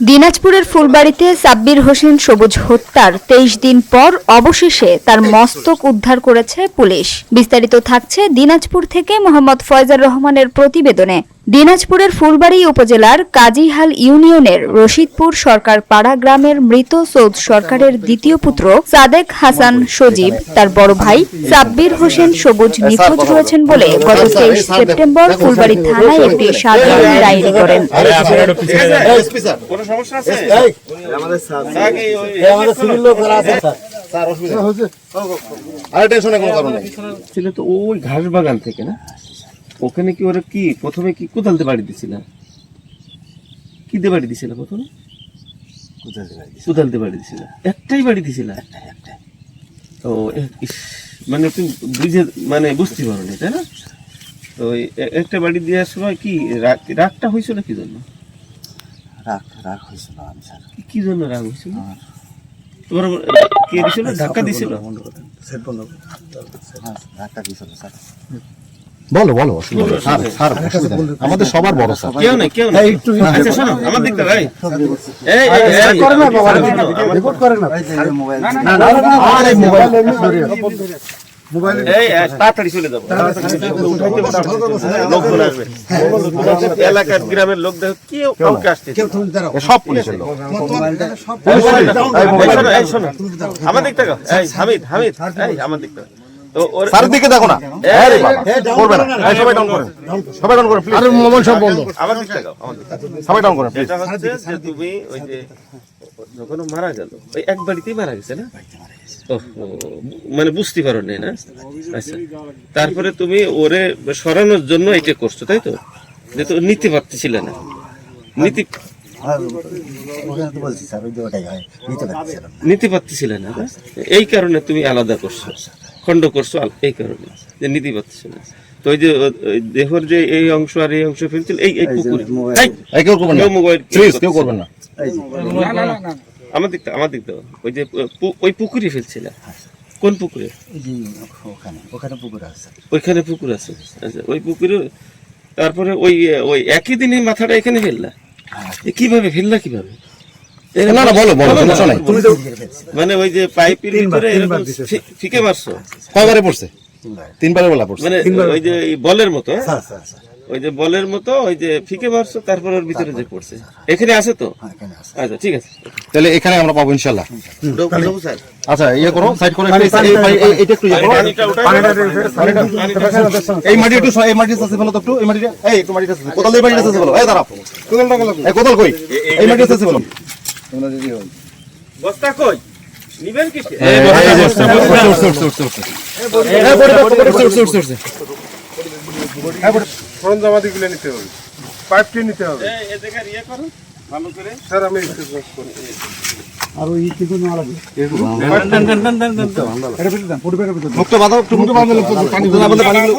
দিনাজপুরের ফুলবাড়িতে সাব্বির হোসেন সবুজ হত্যার তেইশ দিন পর অবশেষে তার মস্তক উদ্ধার করেছে পুলিশ। বিস্তারিত থাকছে দিনাজপুর থেকে মোহাম্মদ ফয়জার রহমানের প্রতিবেদনে। দিনাজপুরের ফুলবাড়ি উপজেলার কাজীহাল ইউনিয়নের রশিদপুর সরকার পাড়া গ্রামের মৃত সৌদ সরকারের দ্বিতীয় পুত্র সাদেক হাসান সজীব তার বড় ভাই সাব্বির হোসেন সবুজ নিখোঁজ রয়েছেন বলে গত তেইশ সেপ্টেম্বর ফুলবাড়ি থানায় একটি সাধারণ ডায়েরি করেন কোনো সমস্যা আছে আরে টেনশনে কোনো কারণ নেই ছিল তো ওই ঘাস বাগান থেকে না ওখানে কি ওরা কি প্রথমে কি কোদালতে বাড়ি দিছিল? কি দিয়ে বাড়ি দিছিল প্রথমে? কোদালতে বাড়ি দিছিল। একটাই বাড়ি দিছিল? তো মানে তুমি বুঝে মানে বুঝতে পারো না তাই না? তো একটা বাড়ি দেওয়ার সময় কি রাগ রাগটা হয়েছিল কি জন্য? রাগ রাগ হয়েছিল আমি স্যার। কি- জন্য রাগ হয়েছিল? তোমার কে দিছিল? ধাক্কা দিছিল? হ্যাঁ রাগটা দিয়েছিল স্যার। বলো বলো স্যার স্যার আমাদের সবার বড় স্যার। কেউ নেই কেউ নেই। আচ্ছা শোনো আমার দিকটা ভাই। এই করে না বাবা। রেকর্ড করে না। এই যে মোবাইল আরে মোবাইল এই এই, তাড়াতাড়ি চলে যাব। লোকজন আসবে। এলাকার গ্রামের লোক দেখো কেউ কাউকে আসতে সব পুলিশের লোক। আমার দিকটা এই হামিদ হামিদ এই আমার দিকটা তো ওর স্যারের দিকে দেখো না। আরে বাবা করবে না সবাই ডাউন করেন সবাই ডাউন করেন আরে মোবাইল সব বন্ধ। আমার দিকটা গাও সবাই ডাউন করেন এটা হচ্ছে যে তুমি ওই যে যখন মারা গেল ওই এক বাড়িতেই মারা গেছে না? মানে বুঝতে পারো নাই না? আচ্ছা তারপরে তুমি ওরে সরানোর জন্য এটা করছ তাই তো? যে তো নিতে পারতেছিলে না। নীতি হয় নিতে পারতেছিলে না না? এই কারণে তুমি আলাদা করছ। খণ্ড করছ এই কারণে যে নিতে পারতেছো না তো ওই যে দেহর যে এই অংশ আর এই অংশ ফেলছিল এই এই পুকুরে। এই, এই কেউ মোবাইল কেউ করবেন না। আমার দিকটা আমার দিকটা ওই যে ওই পুকুরে ফেলছিল কোন পুকুরে? ওখানে ওখানে পুকুর আছে। ওইখানে পুকুর আছে। আচ্ছা ওই পুকুরে তারপরে ওই ওই একই দিনে মাথাটা এখানে ফেললা? এ কীভাবে ফেললা কীভাবে? না না বলো বলো সমস্যা নাই। মানে ওই যে পাইপের ভিতরে এরকম ফিকে মারছো? কয়বারে পড়ছে? তিনবারের বেলা পড়ছে। মানে ওই যে বলের মতো? হ্যাঁ? স্যার স্যার স্যার ওই যে বলের মতো ওই যে ফিকে মারছো তারপর ওর ভিতরে যে পড়ছে। এখানে আছে তো? হ্যাঁ এখানে আছে। আচ্ছা ঠিক আছে। তাহলে এখানে আমরা পাবো ইনশাল্লাহ আচ্ছা ইয়ে করো সাইড করে এই- এই- একটু ইয়ে এই মাটি একটু এই মাটি আছে ফেলো তো একটু। এই মাটিটা এই একটু মাটিটা আছে। কোদাল দিয়ে মাটিটা আছে ফেলো। এই দাঁড়াও। এই কোদাল কই? এই মাটি আছে ফেলো বস্তা কই? নিবেন এই। এই বড়ি নিতে হবে পাইপটি নিতে হবে এই এ জায়গায় করো ভালো করে স্যার আমি স্টেটমেন্ট করি মুখটা বাঁধাও, একটু মুখটা বাঁধাও, পানি না পানিগুলো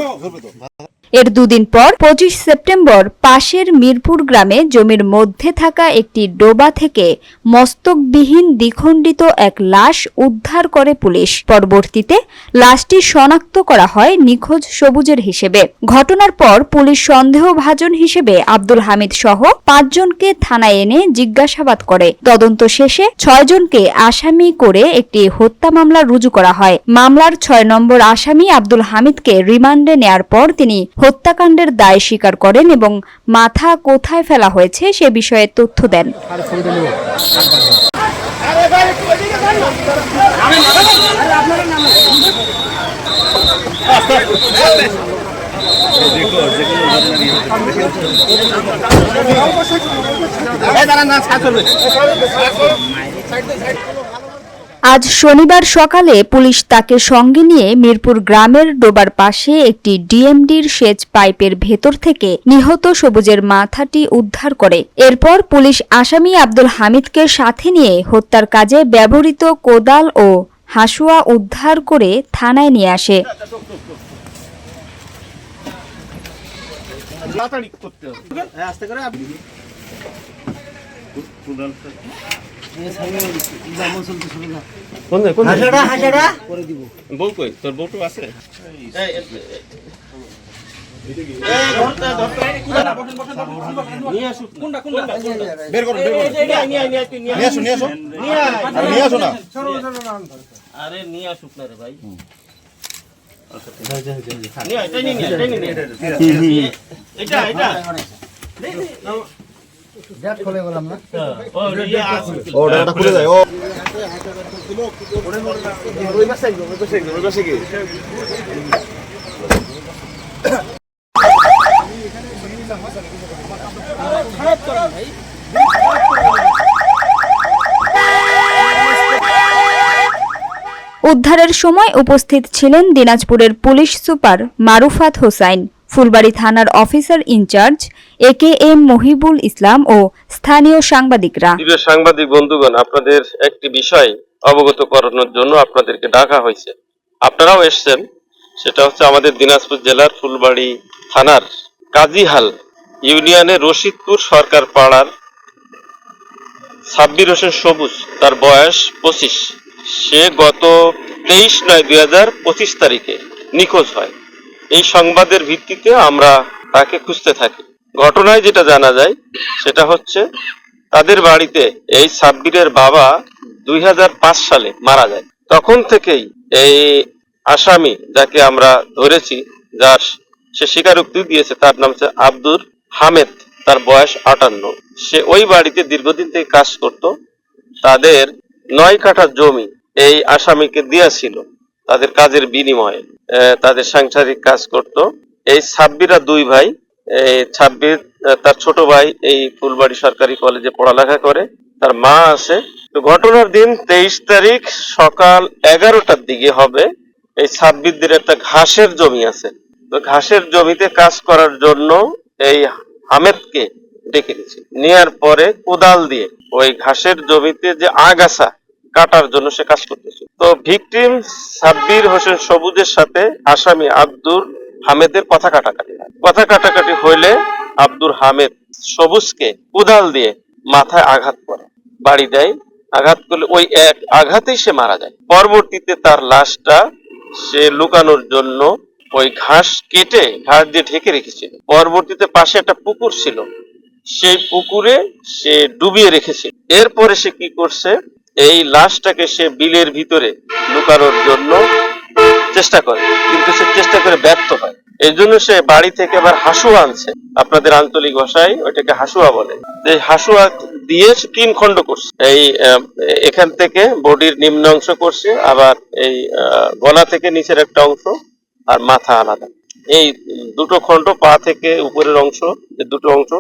এর দুদিন পর পঁচিশ সেপ্টেম্বর পাশের মিরপুর গ্রামে জমির মধ্যে থাকা একটি ডোবা থেকে মস্তকবিহীন দ্বিখণ্ডিত এক লাশ উদ্ধার করে পুলিশ। পরবর্তীতে লাশটি শনাক্ত করা হয় নিখোঁজ সবুজের হিসেবে। ঘটনার পর পুলিশ সন্দেহভাজন হিসেবে আব্দুল হামিদ সহ পাঁচজনকে থানায় এনে জিজ্ঞাসাবাদ করে। তদন্ত শেষে ছয়জনকে আসামি করে একটি হত্যা মামলা রুজু করা হয়। মামলার ছয় নম্বর আসামি আব্দুল হামিদকে রিমান্ডে নেয়ার পর তিনি হত্যাকাণ্ডের দায় স্বীকার করেন এবং মাথা কোথায় ফেলা হয়েছে সে বিষয়ে তথ্য দেন। আজ শনিবার সকালে পুলিশ তাকে সঙ্গে নিয়ে মিরপুর গ্রামের ডোবার পাশে একটি ডিএমডির সেচ পাইপের ভেতর থেকে নিহত সবুজের মাথাটি উদ্ধার করে। এরপর পুলিশ আসামি আব্দুল হামিদকে সাথে নিয়ে হত্যার কাজে ব্যবহৃত কোদাল ও হাসুয়া উদ্ধার করে থানায় নিয়ে আসে। করতে হবে। হ্যাঁ আস্তে করে কোন কোন হাসাটা হাসাটা বউ কই? তোর আছে? এই, আসো নিয়ে আসো। আরে নিয়ে আসুক না রে ভাই। ও। উদ্ধারের সময় উপস্থিত ছিলেন দিনাজপুরের পুলিশ সুপার মারুফাত হোসাইন। ফুলবাড়ি থানার officer in charge A K M Mohibul Islam ও স্থানীয় সাংবাদিকরা। সাংবাদিক বন্ধুগণ, আপনাদের একটি বিষয় অবগত করানোর জন্য আপনাদেরকে ডাকা হয়েছে। আপনারাও এসছেন, সেটা হচ্ছে আমাদের দিনাজপুর জেলার ফুলবাড়ি থানার কাজীহাল ইউনিয়নের রশিদপুর সরকার পাড়ার সাব্বির হোসেন সবুজ, তার বয়স পঁচিশ। সে গত তেইশ নয় দুই হাজার পঁচিশ তারিখে নিখোঁজ হয়। এই সংবাদের ভিত্তিতে আমরা তাকে খুঁজতে থাকি। ঘটনায় যেটা জানা যায়, সেটা হচ্ছে তাদের বাড়িতে এই সাব্বিরের বাবা দুই হাজার পাঁচ সালে মারা যায়। তখন থেকেই এই আসামি যাকে আমরা ধরেছি, যার সে স্বীকারোক্তি দিয়েছে, তার নাম হচ্ছে আব্দুর হামেদ, তার বয়স আটান্ন। সে ওই বাড়িতে দীর্ঘদিন থেকে কাজ করত। তাদের নয় কাঠা জমি এই আসামিকে দিয়েছিল তাদের কাজের বিনিময়ে তাদের সাংসারিক কাজ করত। এই ছাব্বিরা দুই ভাই ছাব্বির তার ছোট ভাই এই ফুলবাড়ি সরকারি কলেজে পড়ালেখা করে। তার মা তো ঘটনার দিন তেইশ তারিখ সকাল এগারোটার দিকে হবে। এই ছাব্বিরদের একটা ঘাসের জমি আছে। তো ঘাসের জমিতে কাজ করার জন্য এই হামেদকে ডেকে নিয়েছে। নেওয়ার পরে কোদাল দিয়ে ওই ঘাসের জমিতে যে আগাছা কাটার জন্য সে কাজ করতেছে। তো ভিকটিম সাব্বির হোসেন সবুজের সাথে আসামি আব্দুর হামেদের কথা কাটাকাটি। কথা কাটাকাটি হইলে আব্দুর হামেদ সবুজকে কোদাল দিয়ে মাথায় আঘাত করে। বাড়ি দেয়, আঘাত করলে ওই এক আঘাতেই সে মারা যায়। পরবর্তীতে তার লাশটা সে লুকানোর জন্য ওই ঘাস কেটে ঘাস দিয়ে ঢেকে রেখেছিল। পরবর্তীতে পাশে একটা পুকুর ছিল। সেই পুকুরে সে ডুবিয়ে রেখেছে এরপরে সে কি করছে? এই লাশটাকে সে বিলের ভিতরে লুকানোর জন্য চেষ্টা করে, কিন্তু সে চেষ্টা করে ব্যর্থ হয়। এই জন্য সে বাড়ি থেকে আবার হাসুয়া আনছে। আপনাদের আঞ্চলিক ভাষায় ওইটাকে হাসুয়া বলে। এই হাসুয়া দিয়ে তিন খণ্ড করছে। এই এখান থেকে বডির নিম্ন অংশ করছে, আবার এই গলা থেকে নিচের একটা অংশ আর মাথা আলাদা। এই দুটো খণ্ড পা থেকে উপরের অংশ, যে দুটো অংশ,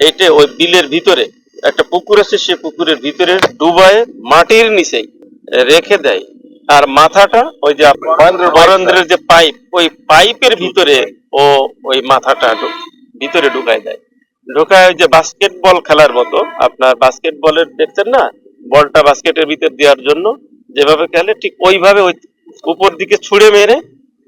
এইটা ওই বিলের ভিতরে একটা পুকুর আছে সে পুকুরের ভিতরে ডুবায় মাটির নিচেই রেখে দেয়। আর মাথাটা ওই যে বরেন্দ্রের যে পাইপ ওই পাইপের ভিতরে ও ওই মাথাটা ভিতরে ঢুকায় দেয়। ঢোকায় ওই যে বাস্কেটবল খেলার মতো। আপনার বাস্কেটবলের দেখছেন না? বলটা বাস্কেটের ভিতর দেওয়ার জন্য যেভাবে খেলে ঠিক ওইভাবে ওই উপর দিকে ছুঁড়ে মেরে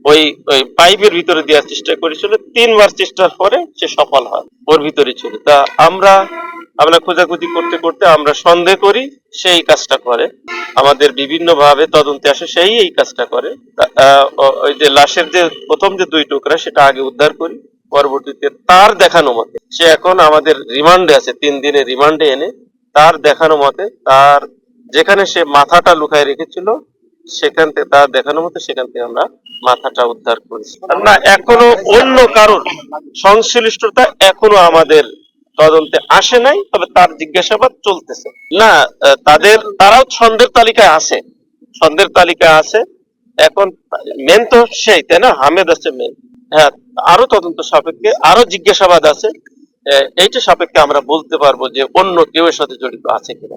ওই ওই পাইপের ভিতরে দেওয়ার চেষ্টা করেছিল। তিনবার চেষ্টার পরে সে সফল হয়, ওর ভিতরে ছিল। তা আমরা আমরা খোঁজাখুঁজি করতে করতে আমরা সন্দেহ করি সেই কাজটা করে। আমাদের বিভিন্ন ভাবে তদন্তে আসে, সেই এই কাজটা করে। ওই যে লাশের যে প্রথম যে দুই টুকরা, সেটা আগে উদ্ধার করি। পরবর্তীতে তার দেখানো মতে, সে এখন আমাদের রিমান্ডে আছে, তিন দিনের রিমান্ডে এনে, তার দেখানো মতে তার, যেখানে সে মাথাটা লুকায় রেখেছিল সেখান থেকে তার দেখানো মতে সেখান থেকে আমরা মাথাটা উদ্ধার করেছি। না এখনও অন্য কারোর সংশ্লিষ্টতা এখনও আমাদের তদন্তে আসে নাই, তবে তার জিজ্ঞাসাবাদ চলতেছে। না তাদের, তারাও ছন্দের তালিকায় আছে। ছন্দের তালিকায় আছে। এখন মেন তো সেই, তাই না? হামেদ আছে মেন হ্যাঁ আরও তদন্ত সাপেক্ষে আরও জিজ্ঞাসাবাদ আছে। এইটা সাপেক্ষে আমরা বলতে পারব যে অন্য কেউ এর সাথে জড়িত আছে কিনা।